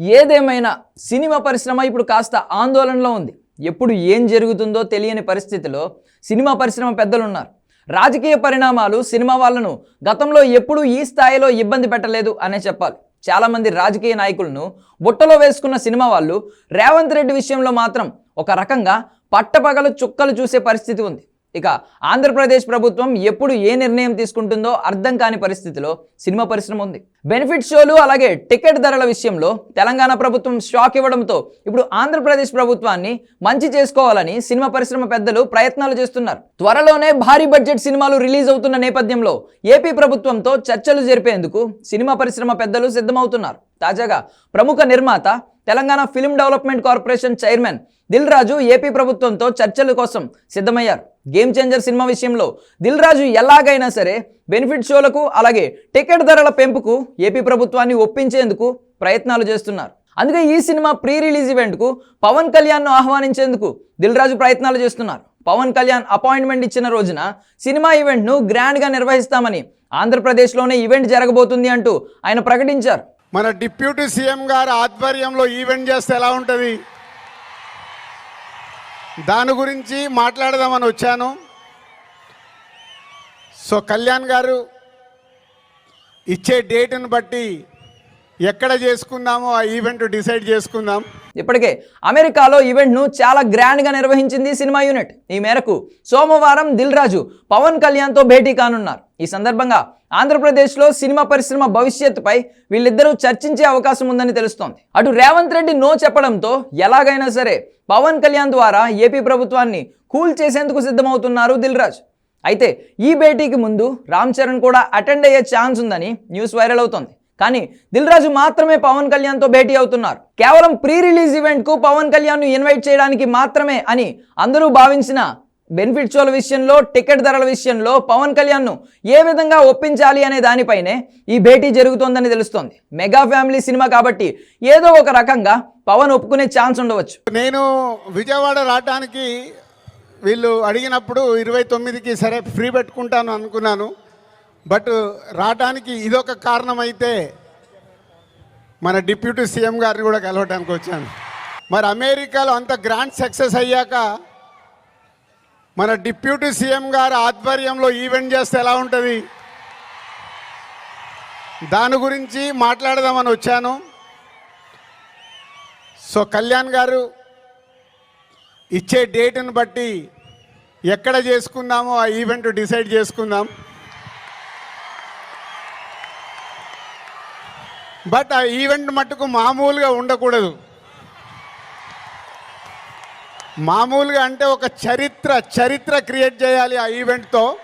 ఏదేమైనా సినిమా పరిశ్రమ ఇప్పుడు కాస్త ఆందోళనలో ఉంది. ఎప్పుడు ఏం జరుగుతుందో తెలియని పరిస్థితిలో సినిమా పరిశ్రమ పెద్దలు ఉన్నారు రాజకీయ పరిణామాలు సినిమా వాళ్ళను గతంలో ఎప్పుడూ ఈ స్థాయిలో ఇబ్బంది పెట్టలేదు అనే చెప్పాలి. చాలామంది రాజకీయ నాయకులను బుట్టలో వేసుకున్న సినిమా వాళ్ళు రేవంత్ రెడ్డి విషయంలో మాత్రం ఒక రకంగా పట్టపగలు చుక్కలు చూసే పరిస్థితి ఉంది. ఇక ఆంధ్రప్రదేశ్ ప్రభుత్వం ఎప్పుడు ఏ నిర్ణయం తీసుకుంటుందో అర్థం కాని పరిస్థితిలో సినిమా పరిశ్రమ ఉంది. బెనిఫిట్ షోలు అలాగే టికెట్ ధరల విషయంలో తెలంగాణ ప్రభుత్వం షాక్ ఇవ్వడంతో ఇప్పుడు ఆంధ్రప్రదేశ్ ప్రభుత్వాన్ని మంచి చేసుకోవాలని సినిమా పరిశ్రమ పెద్దలు ప్రయత్నాలు చేస్తున్నారు. త్వరలోనే భారీ బడ్జెట్ సినిమాలు రిలీజ్ అవుతున్న నేపథ్యంలో ఏపీ ప్రభుత్వంతో చర్చలు జరిపేందుకు సినిమా పరిశ్రమ పెద్దలు సిద్ధమవుతున్నారు. తాజాగా ప్రముఖ నిర్మాత Telangana film development corporation chairman Dil Raju AP ప్రభుత్వంతో చర్చల కోసం సిద్ధమయ్యారు. గేమ్ చేంజర్ సినిమా విషయంలో దిల్ రాజు ఎలాగైనా సరే బెనిఫిట్ షోలకు అలాగే టికెట్ ధరల పెంపుకు ఏపీ ప్రభుత్వాన్ని ఒప్పించేందుకు ప్రయత్నాలు చేస్తున్నారు. అందుకే ఈ సినిమా ప్రీ రిలీజ్ ఈవెంట్కు పవన్ కళ్యాణ్ను ఆహ్వానించేందుకు దిల్ రాజు ప్రయత్నాలు చేస్తున్నారు. పవన్ కళ్యాణ్ అపాయింట్మెంట్ ఇచ్చిన రోజున సినిమా ఈవెంట్ను గ్రాండ్గా నిర్వహిస్తామని ఆంధ్రప్రదేశ్లోనే ఈవెంట్ జరగబోతుంది అంటూ ఆయన ప్రకటించారు. మన డిప్యూటీ సీఎం గారి ఆధ్వర్యంలో ఈవెంట్ చేస్తే ఎలా ఉంటుంది? దాని గురించి మాట్లాడదామని వచ్చాను. సో కళ్యాణ్ గారు ఇచ్చే డేట్ను బట్టి ఎక్కడ చేసుకుందామో ఆ ఈవెంట్ డిసైడ్ చేసుకుందాం. ఇప్పటికే అమెరికాలో ఈవెంట్ను చాలా గ్రాండ్గా నిర్వహించింది సినిమా యూనిట్. ఈ మేరకు సోమవారం దిల్ రాజు పవన్ కళ్యాణ్తో భేటీ కానున్నారు. ఈ సందర్భంగా ఆంధ్రప్రదేశ్లో సినిమా పరిశ్రమ భవిష్యత్తుపై వీళ్ళిద్దరూ చర్చించే అవకాశం ఉందని తెలుస్తోంది. అటు రేవంత్ రెడ్డి నో చెప్పడంతో ఎలాగైనా సరే పవన్ కళ్యాణ్ ద్వారా ఏపీ ప్రభుత్వాన్ని కూల్ చేసేందుకు సిద్ధమవుతున్నారు దిల్ రాజు. అయితే ఈ భేటీకి ముందు రామ్ చరణ్ కూడా అటెండ్ అయ్యే ఛాన్స్ ఉందని న్యూస్ వైరల్ అవుతోంది. కానీ దిల్ రాజు మాత్రమే పవన్ కళ్యాణ్తో భేటీ అవుతున్నారు. కేవలం ప్రీ రిలీజ్ ఈవెంట్కు పవన్ కళ్యాణ్ను ఇన్వైట్ చేయడానికి మాత్రమే అని అందరూ భావించిన బెనిఫిట్ షోల విషయంలో టికెట్ ధరల విషయంలో పవన్ కళ్యాణ్ను ఏ విధంగా ఒప్పించాలి అనే దానిపైనే ఈ భేటీ జరుగుతోందని తెలుస్తోంది. మెగా ఫ్యామిలీ సినిమా కాబట్టి ఏదో ఒక రకంగా పవన్ ఒప్పుకునే ఛాన్స్ ఉండవచ్చు. నేను విజయవాడ రావడానికి వీళ్ళు అడిగినప్పుడు ఇరవై తొమ్మిదికి సరే ఫ్రీ పెట్టుకుంటాను అనుకున్నాను. బట్ రావడానికి ఇదొక కారణం అయితే మన డిప్యూటీ సీఎం గారిని కూడా కలవడానికి వచ్చాను. మరి అమెరికాలో అంత గ్రాండ్ సక్సెస్ అయ్యాక మన డిప్యూటీ సీఎం గారి ఆధ్వర్యంలో ఈవెంట్ చేస్తే ఎలా ఉంటుంది? దాని గురించి మాట్లాడదామని వచ్చాను. సో కళ్యాణ్ గారు ఇచ్చే డేట్ని బట్టి ఎక్కడ చేసుకుందామో ఆ ఈవెంట్ డిసైడ్ చేసుకుందాం. బట్ ఆ ఈవెంట్ మట్టుకు మామూలుగా ఉండకూడదు. మామూలుగా అంటే ఒక చరిత్ర చరిత్ర క్రియేట్ చేయాలి ఆ ఈవెంట్తో.